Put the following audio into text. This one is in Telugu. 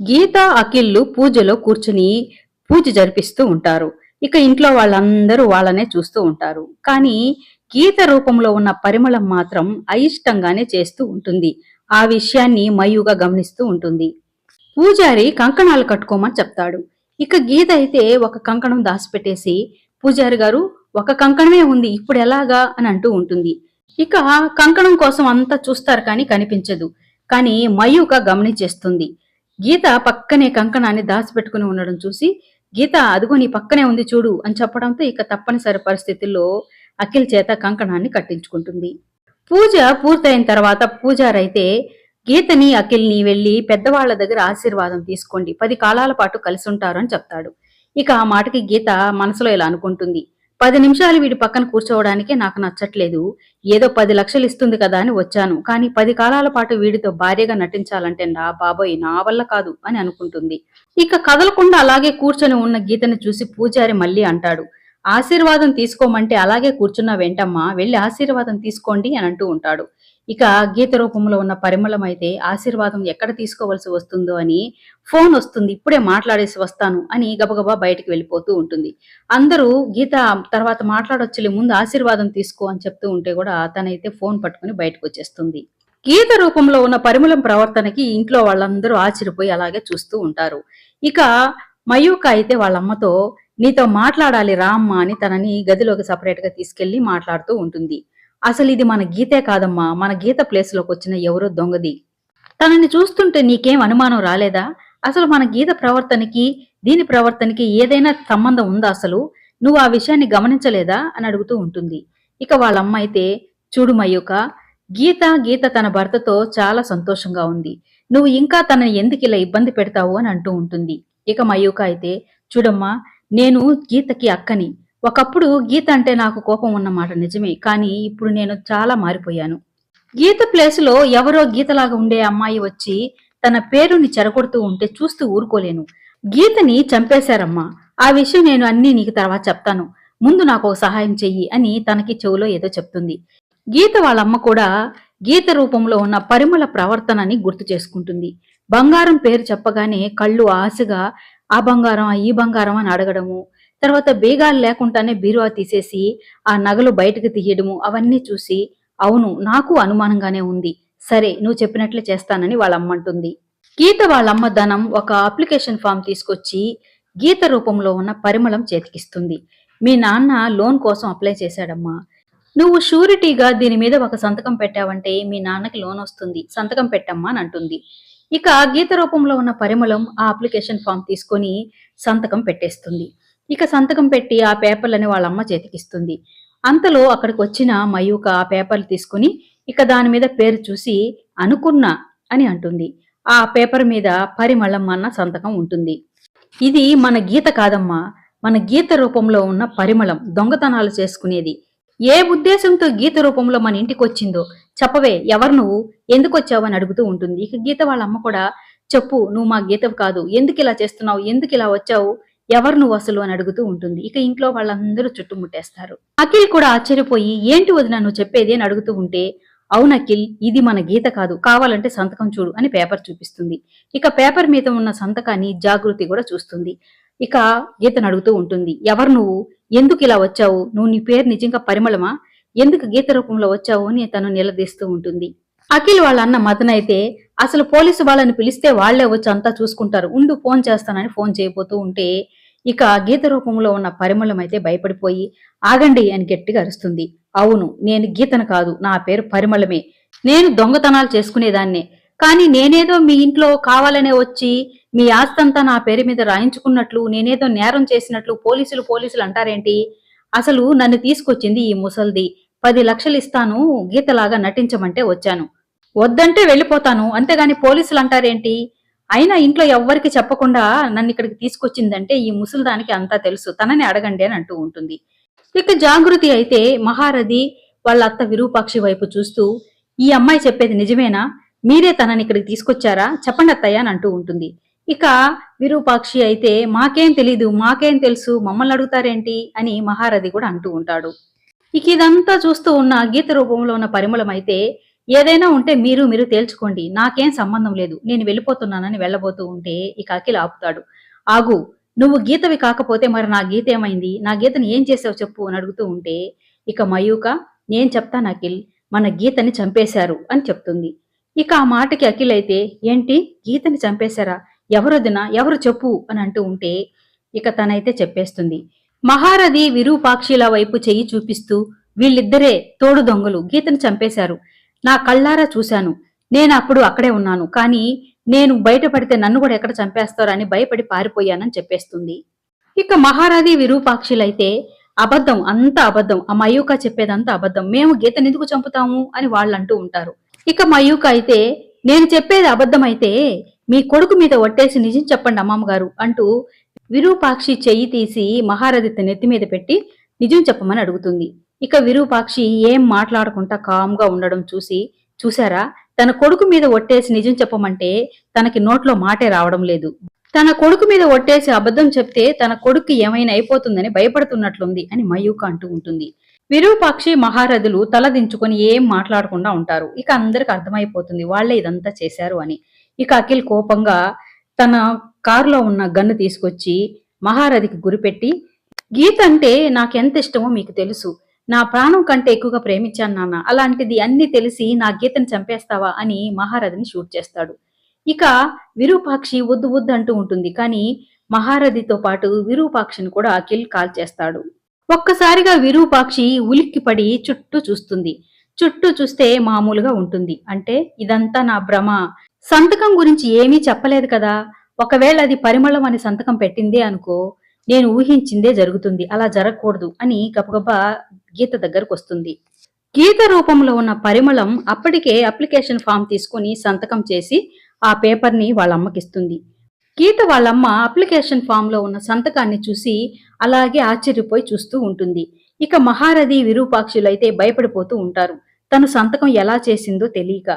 గీత అఖిల్లు పూజలో కూర్చుని పూజ జరిపిస్తూ ఉంటారు. ఇక ఇంట్లో వాళ్ళందరూ వాళ్ళనే చూస్తూ ఉంటారు. కానీ గీత రూపంలో ఉన్న పరిమళం మాత్రం అయిష్టంగానే చేస్తూ ఉంటుంది. ఆ విషయాన్ని మయుగా గమనిస్తూ ఉంటుంది. పూజారి కంకణాలు కట్టుకోమని చెప్తాడు. ఇక గీత అయితే ఒక కంకణం దాచిపెట్టేసి పూజారి గారు ఒక కంకణమే ఉంది ఇప్పుడు ఎలాగా? అని అంటూ ఉంటుంది. ఇక కంకణం కోసం అంతా చూస్తారు కానీ కనిపించదు. కానీ మయూక గమనించేస్తుంది. గీత పక్కనే కంకణాన్ని దాచిపెట్టుకుని ఉండడం చూసి గీత అదిగో నీ పక్కనే ఉంది చూడు అని చెప్పడంతో ఇక తప్పనిసరి పరిస్థితుల్లో అఖిల్ చేత కంకణాన్ని కట్టించుకుంటుంది. పూజ పూర్తయిన తర్వాత పూజారైతే గీతని అఖిల్ని వెళ్ళి పెద్దవాళ్ళ దగ్గర ఆశీర్వాదం తీసుకోండి పది కాలాల పాటు కలిసి ఉంటారు అని చెప్తాడు. ఇక ఆ మాటకి గీత మనసులో ఇలా అనుకుంటుంది. పది నిమిషాలు వీడి పక్కన కూర్చోవడానికే నాకు నచ్చట్లేదు. ఏదో పది లక్షలు ఇస్తుంది కదా అని వచ్చాను. కానీ పది కాలాల పాటు వీడితో భార్యగా నటించాలంటే నా బాబోయ్ నా వల్ల కాదు అని అనుకుంటుంది. ఇక కదలకుండా అలాగే కూర్చొని ఉన్న గీతని చూసి పూజారి మళ్ళీ అంటాడు. ఆశీర్వాదం తీసుకోమంటే అలాగే కూర్చున్న వెంటమ్మా వెళ్ళి ఆశీర్వాదం తీసుకోండి అని అంటూ ఉంటాడు. ఇక గీత రూపంలో ఉన్న పరిమళం అయితే ఆశీర్వాదం ఎక్కడ తీసుకోవాల్సి వస్తుందో అని ఫోన్ వస్తుంది ఇప్పుడే మాట్లాడేసి వస్తాను అని గబగబా బయటికి వెళ్ళిపోతూ ఉంటుంది. అందరూ గీత తర్వాత మాట్లాడొచ్చులే ముందు ఆశీర్వాదం తీసుకో అని చెప్తూ ఉంటే కూడా తనైతే ఫోన్ పట్టుకుని బయటకు వచ్చేస్తుంది. గీత రూపంలో ఉన్న పరిమళం ప్రవర్తనకి ఇంట్లో వాళ్ళందరూ ఆశ్చర్యపోయి అలాగే చూస్తూ ఉంటారు. ఇక మయూక అయితే వాళ్ళ అమ్మతో నీతో మాట్లాడాలి రా అమ్మ అని తనని గదిలోకి సపరేట్గా తీసుకెళ్ళి మాట్లాడుతూ ఉంటుంది. అసలు ఇది మన గీతే కాదమ్మా. మన గీత ప్లేస్లోకి వచ్చిన ఎవరో దొంగది. తనని చూస్తుంటే నీకేం అనుమానం రాలేదా? అసలు మన గీత ప్రవర్తనకి దీని ప్రవర్తనకి ఏదైనా సంబంధం ఉందా అసలు? నువ్వు ఆ విషయాన్ని గమనించలేదా? అని అడుగుతూ ఉంటుంది. ఇక వాళ్ళమ్మ అయితే చూడు మయూక గీత గీత తన భర్తతో చాలా సంతోషంగా ఉంది. నువ్వు ఇంకా తనని ఎందుకు ఇలా ఇబ్బంది పెడతావు? అని అంటూ ఉంటుంది. ఇక మయూక అయితే చూడమ్మా నేను గీతకి అక్కని. ఒకప్పుడు గీత అంటే నాకు కోపం ఉన్నమాట నిజమే కానీ ఇప్పుడు నేను చాలా మారిపోయాను. గీత ప్లేస్లో ఎవరో గీతలాగా ఉండే అమ్మాయి వచ్చి తన పేరుని చెరగొడుతూ ఉంటే చూస్తూ ఊరుకోలేను. గీతని చంపేశారమ్మా. ఆ విషయం నేను అన్నీ నీకు తర్వాత చెప్తాను. ముందు నాకు ఒక సహాయం చెయ్యి అని తనకి చెవులో ఏదో చెప్తుంది. గీత వాళ్ళమ్మ కూడా గీత రూపంలో ఉన్న పరిమళ ప్రవర్తనని గుర్తు చేసుకుంటుంది. బంగారం పేరు చెప్పగానే కళ్ళు ఆశగా ఆ బంగారం ఈ బంగారం అని అడగడము తర్వాత బీగాలు లేకుండానే బీరువా తీసేసి ఆ నగలు బయటకు తీయడము అవన్నీ చూసి అవును నాకు అనుమానంగానే ఉంది. సరే నువ్వు చెప్పినట్లే చేస్తానని వాళ్ళమ్మ అంటుంది గీత వాళ్ళమ్మ ధనం ఒక అప్లికేషన్ ఫామ్ తీసుకొచ్చి గీత రూపంలో ఉన్న పరిమళం చేతికిస్తుంది. మీ నాన్న లోన్ కోసం అప్లై చేశాడమ్మా. నువ్వు షూరిటీగా దీని మీద ఒక సంతకం పెట్టావంటే మీ నాన్నకి లోన్ వస్తుంది. సంతకం పెట్టమ్మా అని అంటుంది. ఇక గీత రూపంలో ఉన్న పరిమళం ఆ అప్లికేషన్ ఫామ్ తీసుకొని సంతకం పెట్టేస్తుంది. ఇక సంతకం పెట్టి ఆ పేపర్లని వాళ్ళ అమ్మ చేతికిస్తుంది. అంతలో అక్కడికి వచ్చిన మయూక ఆ పేపర్లు తీసుకుని ఇక దాని మీద పేరు చూసి అనుకున్నా అని అంటుంది. ఆ పేపర్ మీద పరిమళం అన్న సంతకం ఉంటుంది. ఇది మన గీత కాదమ్మా. మన గీత రూపంలో ఉన్న పరిమళం దొంగతనాలు చేసుకునేది. ఏ ఉద్దేశంతో గీత రూపంలో మన ఇంటికి వచ్చిందో చెప్పవే. ఎవరు నువ్వు? ఎందుకు వచ్చావు అని అడుగుతూ ఉంటుంది. ఇక గీత వాళ్ళ అమ్మ కూడా చెప్పు నువ్వు మా గీత కాదు. ఎందుకు ఇలా చేస్తున్నావు? ఎందుకు ఇలా వచ్చావు? ఎవరు నువ్వు అసలు అని అడుగుతూ ఉంటుంది. ఇక ఇంట్లో వాళ్ళందరూ చుట్టుముట్టేస్తారు. అఖిల్ కూడా ఆశ్చర్యపోయి ఏంటి వదిన నువ్వు చెప్పేది? అని అడుగుతూ ఉంటే అవును అఖిల్ ఇది మన గీత కాదు. కావాలంటే సంతకం చూడు అని పేపర్ చూపిస్తుంది. ఇక పేపర్ మీద ఉన్న సంతకాన్ని జాగృతి కూడా చూస్తుంది. ఇక గీతను అడుగుతూ ఉంటుంది ఎవరు నువ్వు? ఎందుకు ఇలా వచ్చావు? నువ్వు నీ పేరు నిజంగా పరిమళమా? ఎందుకు గీత రూపంలో వచ్చావు? అని తను నిలదీస్తూ ఉంటుంది. అఖిల్ వాళ్ళ అన్న మదన్ అయితే అసలు పోలీసు వాళ్ళని పిలిస్తే వాళ్ళే వచ్చి అంతా చూసుకుంటారు. ఉండు ఫోన్ చేస్తానని ఫోన్ చేయబోతూ ఉంటే ఇక గీత రూపంలో ఉన్న పరిమళం అయితే భయపడిపోయి ఆగండి అని గట్టిగా అరుస్తుంది. అవును నేను గీతను కాదు నా పేరు పరిమళమే. నేను దొంగతనాలు చేసుకునేదాన్నే. కానీ నేనేదో మీ ఇంట్లో కావాలనే వచ్చి మీ ఆస్తంతా నా పేరు మీద రాయించుకున్నట్లు నేనేదో నేరం చేసినట్లు పోలీసులు పోలీసులు అంటారేంటి? అసలు నన్ను తీసుకొచ్చింది ఈ ముసల్ది. పది లక్షలు ఇస్తాను గీతలాగా నటించమంటే వచ్చాను. వద్దంటే వెళ్ళిపోతాను. అంతేగాని పోలీసులు అంటారేంటి? అయినా ఇంట్లో ఎవ్వరికి చెప్పకుండా నన్ను ఇక్కడికి తీసుకొచ్చిందంటే ఈ ముసలిదానికి అంతా తెలుసు. తనని అడగండి అని అంటూ ఉంటుంది. ఇక జాగృతి అయితే మహారథి వాళ్ళ అత్త విరూపాక్షి వైపు చూస్తూ ఈ అమ్మాయి చెప్పేది నిజమేనా? మీరే తనని ఇక్కడికి తీసుకొచ్చారా? చెప్పండి అత్తయ్య అని అంటూ ఉంటుంది. ఇక విరూపాక్షి అయితే మాకేం తెలీదు మాకేం తెలుసు మమ్మల్ని అడుగుతారేంటి అని మహారథి కూడా అంటూ ఉంటాడు. ఇక ఇదంతా చూస్తూ ఉన్న గీత రూపంలో ఉన్న పరిమళం అయితే ఏదైనా ఉంటే మీరు మీరు తేల్చుకోండి. నాకేం సంబంధం లేదు. నేను వెళ్ళిపోతున్నానని వెళ్ళబోతూ ఉంటే ఇక అఖిల్ ఆపుతాడు ఆగు. నువ్వు గీతవి కాకపోతే మరి నా గీత ఏమైంది? నా గీతని ఏం చేసావు చెప్పు అని అడుగుతూ ఉంటే ఇక మయూక నేను చెప్తాను అఖిల్. మన గీతని చంపేశారు అని చెప్తుంది. ఇక ఆ మాటకి అఖిల్ అయితే ఏంటి? గీతని చంపేశారా? ఎవరొదిన ఎవరు చెప్పు? అని అంటూ ఉంటే ఇక తనైతే చెప్పేస్తుంది. మహారథి విరూపాక్షిల వైపు చెయ్యి చూపిస్తూ వీళ్ళిద్దరే తోడు దొంగలు. గీతను చంపేశారు. నా కళ్ళారా చూశాను. నేను అప్పుడు అక్కడే ఉన్నాను. కానీ నేను బయటపడితే నన్ను కూడా ఎక్కడ చంపేస్తారని భయపడి పారిపోయానని చెప్పేస్తుంది. ఇక మహారథి విరూపాక్షులైతే అబద్ధం అంత అబద్ధం ఆ మయూక చెప్పేదంతా అబద్ధం. మేము గీతని ఎందుకు చంపుతాము అని వాళ్ళు అంటూ ఉంటారు. ఇక మయూక అయితే నేను చెప్పేది అబద్ధం అయితే మీ కొడుకు మీద ఒట్టేసి నిజం చెప్పండి అమ్మమ్మ గారు అంటూ విరూపాక్షి చెయ్యి తీసి మహారథి నెత్తి మీద పెట్టి నిజం చెప్పమని అడుగుతుంది. ఇక విరూపాక్షి ఏం మాట్లాడకుండా కామ్గా ఉండడం చూసి చూశారా? తన కొడుకు మీద ఒట్టేసి నిజం చెప్పమంటే తనకి నోట్లో మాటే రావడం లేదు. తన కొడుకు మీద ఒట్టేసి అబద్ధం చెప్తే తన కొడుకు ఏమైనా అయిపోతుందని భయపడుతున్నట్లుంది అని మయూక అంటూ ఉంటుంది. విరూపాక్షి మహారథులు తలదించుకొని ఏం మాట్లాడకుండా ఉంటారు. ఇక అందరికి అర్థమైపోతుంది వాళ్ళే ఇదంతా చేశారు అని. ఇక అఖిల్ కోపంగా తన కారులో ఉన్న గన్ను తీసుకొచ్చి మహారథికి గురిపెట్టి గీత అంటే నాకెంత ఇష్టమో మీకు తెలుసు. నా ప్రాణం కంటే ఎక్కువగా ప్రేమించాను నాన్న. అలాంటిది అన్ని తెలిసి నా గీతని చంపేస్తావా అని మహారథిని షూట్ చేస్తాడు. ఇక విరూపాక్షి వద్దు వద్దు అంటూ ఉంటుంది. కానీ మహారథితో పాటు విరూపాక్షిని కూడా అఖిల్ కాల్ చేస్తాడు. ఒక్కసారిగా విరూపాక్షి ఉలిక్కిపడి చుట్టూ చూస్తుంది. చుట్టూ చూస్తే మామూలుగా ఉంటుంది. అంటే ఇదంతా నా భ్రమ. సంతకం గురించి ఏమీ చెప్పలేదు కదా. ఒకవేళ అది పరిమళం అని సంతకం పెట్టిందే అనుకో నేను ఊహించిందే జరుగుతుంది అలా జరగకూడదు అని గబగబా గీత దగ్గరకు వస్తుంది. గీత రూపంలో ఉన్న పరిమళం అప్పటికే అప్లికేషన్ ఫామ్ తీసుకుని సంతకం చేసి ఆ పేపర్ని వాళ్ళ అమ్మకిస్తుంది గీత వాళ్ళమ్మ అప్లికేషన్ ఫామ్లో ఉన్న సంతకాన్ని చూసి అలాగే ఆశ్చర్యపోయి చూస్తూ ఉంటుంది. ఇక మహారథి విరూపాక్షులైతే భయపడిపోతూ ఉంటారు. తను సంతకం ఎలా చేసిందో తెలియక.